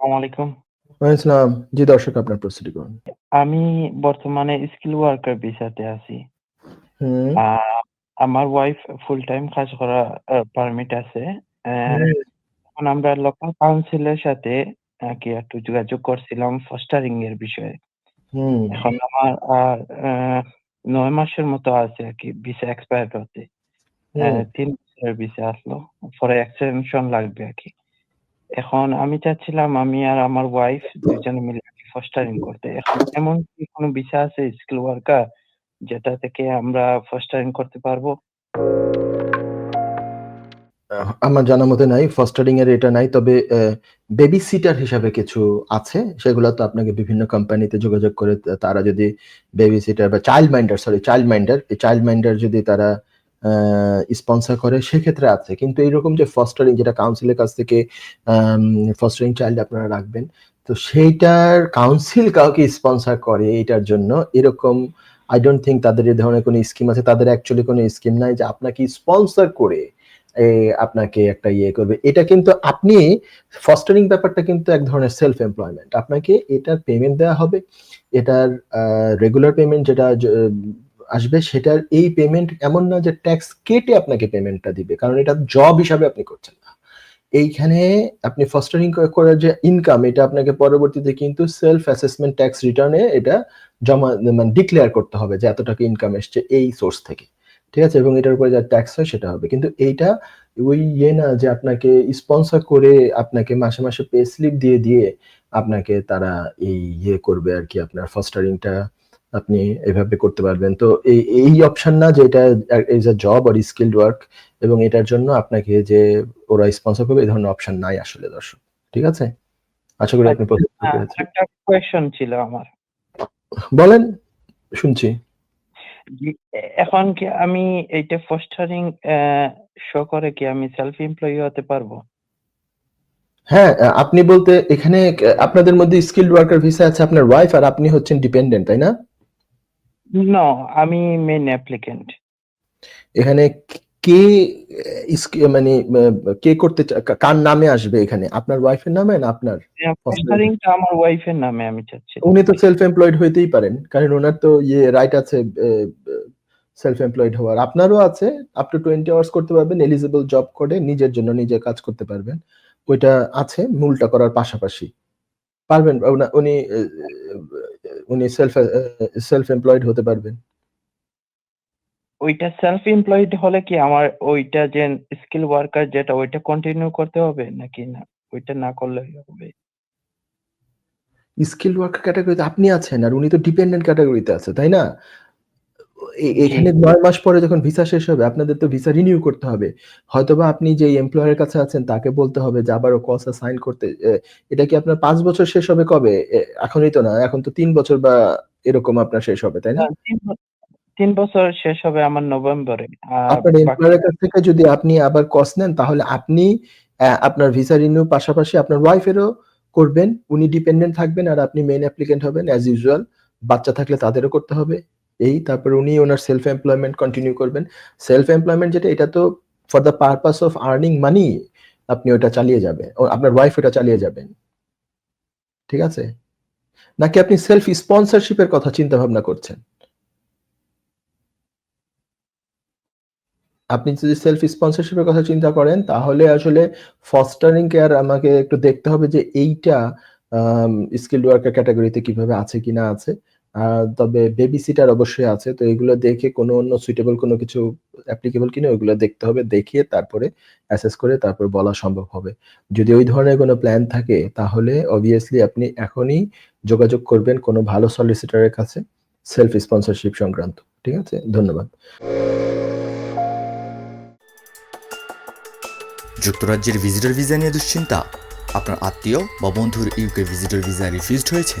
আসসালামু আলাইকুম। ওয়ালাইকুম জি দর্শক আপনার প্রস্তুতি করুন। আমি বর্তমানে স্কিল ওয়ার্কার ভিসাতে আছি। আমার ওয়াইফ ফুল টাইম কাজ করা পারমিট আছে। এখন আমরা লোকাল কাউন্সিলের সাথে আরকি একটু যোগাযোগ করছিলাম ফস্টারিং এর বিষয়ে। এখন আমার আর ৯ মাসের মতো আছে আরকি ভিসা এক্সপায়ার হতে। ৩ বছরের ভিসা আসলো। পরে এক্সটেনশন লাগবে আরকি। এখন আমি চাচ্ছিলাম আমি আর আমার ওয়াইফ দুজনে মিলে ফস্টারিং করতে। এখন এমন কি কোন বিষয় আছে স্কিল ওয়ার্কার যেটা থেকে আমরা ফস্টারিং করতে পারব? আমার জানা মতে নাই। ফস্টারিং এর এটা নাই। তবে বেবি সিটার হিসাবে কিছু আছে। সেগুলো তো আপনাকে বিভিন্ন কোম্পানিতে যোগাযোগ করে তারা যদি বেবি সিটার বা child minder sorry child minder child minder যদি তারা স্পন্সর করে, সেক্ষেত্রে আছে। কিন্তু এইরকম যে ফস্টারিং যেটা কাউন্সিলের কাছ থেকে ফস্টারিং চাইল্ড আপনারা রাখবেন। তো সেইটার কাউন্সিল কাউকে স্পন্সর করে এটার জন্য, এরকম I don't think তাদের এ ধরনের কোন স্কিম আছে। তাদের অ্যাকচুয়ালি কোনো স্কিম নাই যে আপনাকে স্পন্সর করে আপনাকে একটা ইয়ে করবে। এটা কিন্তু আপনি ফস্টারিং ব্যাপারটা কিন্তু এক ধরনের সেলফ এমপ্লয়মেন্ট। আপনাকে এটার পেমেন্ট দেওয়া হবে। এটার রেগুলার পেমেন্ট যেটা আসবে সেটার এই পেমেন্ট এমন না যে ট্যাক্স কেটে আপনাকে পেমেন্টটা দিবে। কারণ এটা জব হিসাবে আপনি করছেন না। এইখানে আপনি ফস্টারিং করার যে ইনকাম এটা আপনাকে পরবর্তীতে কিন্তু সেলফ অ্যাসেসমেন্ট ট্যাক্স রিটার্নে এটা জমা মানে ডিক্লেয়ার করতে হবে যে এত টাকা ইনকাম এসছে এই সোর্স থেকে। ঠিক আছে? এবং এটার উপরে যা ট্যাক্স হয় সেটা হবে। কিন্তু এইটা ওই ইয়ে না যে আপনাকে স্পন্সর করে আপনাকে মাসে, মাসে পে স্লিপ দিয়ে, দিয়ে আপনাকে তারা এই ইয়ে করবে আর কি আপনার ফস্টারিংটা আপনি এভাবে করতে পারবেন। তো এই এই অপশন না যে এটা is a job or skilled work এবং এটার জন্য আপনাকে যে ওরা স্পন্সর করবে এই ধরনের অপশন নাই আসলে দর্শক। ঠিক আছে? আশা করি আপনি আচ্ছা। একটা কোয়েশ্চেন ছিল আমার। বলেন, শুনছি। এখন কি আমি এইটা ফস্টারিং শো করে কি আমি সেলফ এমপ্লয়ি হতে পারব? হ্যাঁ, আপনি বলতে এখানে আপনাদের মধ্যে স্কিলড ওয়ার্কার ভিসা আছে আপনার ওয়াইফ আর আপনি হচ্ছেন ডিপেন্ডেন্ট, তাই না? নো, আমি মেইন অ্যাপ্লিক্যান্ট। এখানে কে মানে কে করতে কার নামে আসবে এখানে? আপনার ওয়াইফের নামে না আপনার? আমার ওয়াইফের নামে আমি চাচ্ছিলাম। উনি তো সেলফ এমপ্লয়েড হইতেই পারেন। কারণ উনার তো ইয়ে রাইট আছে সেলফ এমপ্লয়েড হওয়ার। আপনারও আছে আপ টু 20 আওয়ার্স করতে পারবেন। এলিজিবল জব করে নিজের জন্য নিজে কাজ করতে পারবেন। ওইটা আছে মূলটা করার পাশাপাশি। পারবেন উনা উনি সেলফ সেলফ এমপ্লয়েড হতে পারবেন। ওইটা সেলফ এমপ্লয়েড হলে কি আমার ওইটা যে স্কিল ওয়ার্কার যেটা ওইটা কন্টিনিউ করতে হবে নাকি না? ওইটা না করলে হবে? স্কিল ওয়ার্কার ক্যাটাগরিতে আপনি আছেন আর উনি তো ডিপেন্ডেন্ট ক্যাটাগরিতে আছে, তাই না? এখানে ৯ মাস পরে যখন ভিসা শেষ হবে আপনাদের তো ভিসা রিনিউ করতে হবে। হয়তোবা আপনি যে এমপ্লয়ার কাছে আছেন তাকে বলতে হবে যে আবারও কসা সাইন করতে। এটা কি আপনার পাঁচ বছর শেষ হবে কবে? এখনই তো না। এখন তো তিন বছর বা এরকম আপনার শেষ হবে, তাই না না? ৩ ব ৩ বছর শেষ হবে আমার নভেম্বরে। আপনার এমপ্লয়ার কাছ থেকে যদি আপনি আবার কস নেন তাহলে আপনি আপনার ভিসা রিনিউ পাশাপাশি আপনার ওয়াইফ এরও করবেন। উনি ডিপেন্ডেন্ট থাকবেন আর আপনি মেইন অ্যাপ্লিক্যান্ট হবেন অ্যাজ ইউজুয়াল। বাচ্চা থাকলে তাদেরও করতে হবে। এই, তারপর উনি ওনার সেলফ এমপ্লয়মেন্ট কন্টিনিউ করবেন। সেলফ এমপ্লয়মেন্ট যেটা, এটা তো for the purpose of earning money আপনি ওটা চালিয়ে যাবেন। আপনার ওয়াইফ ওটা চালিয়ে যাবেন। ঠিক আছে? নাকি আপনি সেলফ স্পন্সরশিপ এর কথা চিন্তা ভাবনা করছেন? আপনি যদি সেলফ স্পন্সরশিপ এর কথা চিন্তা করেন, তাহলে আসলে ফস্টারিং কেয়ার আমাকে একটু দেখতে হবে যে এইটা, আম স্কিলড ওয়ার্কার ক্যাটাগরিতে কীভাবে আছে কিনা আছে। তবে বেবি সিটার অবশ্যই আছে। তো এগুলো দেখে কোনো অন্য সুইটেবল কোনো কিছু অ্যাপ্লিকেবল কিনা ওইগুলো দেখতে হবে। দেখিয়ে তারপরে অ্যাসেস করে তারপর বলা সম্ভব হবে। যদি ওই ধরনের কোনো প্ল্যান থাকে, তাহলে অবভিয়াসলি আপনি এখনই যোগাযোগ করবেন কোনো ভালো সলিসিটারের কাছে সেলফ স্পন্সরশিপ সংক্রান্ত। ঠিক আছে? ধন্যবাদ। যুক্তরাজ্যের ভিজিটর ভিসা নিয়ে দুশ্চিন্তা? আপনার আত্মীয় বা বন্ধুর ইউকে ভিজিটর ভিসা রিফিউজড হয়েছে?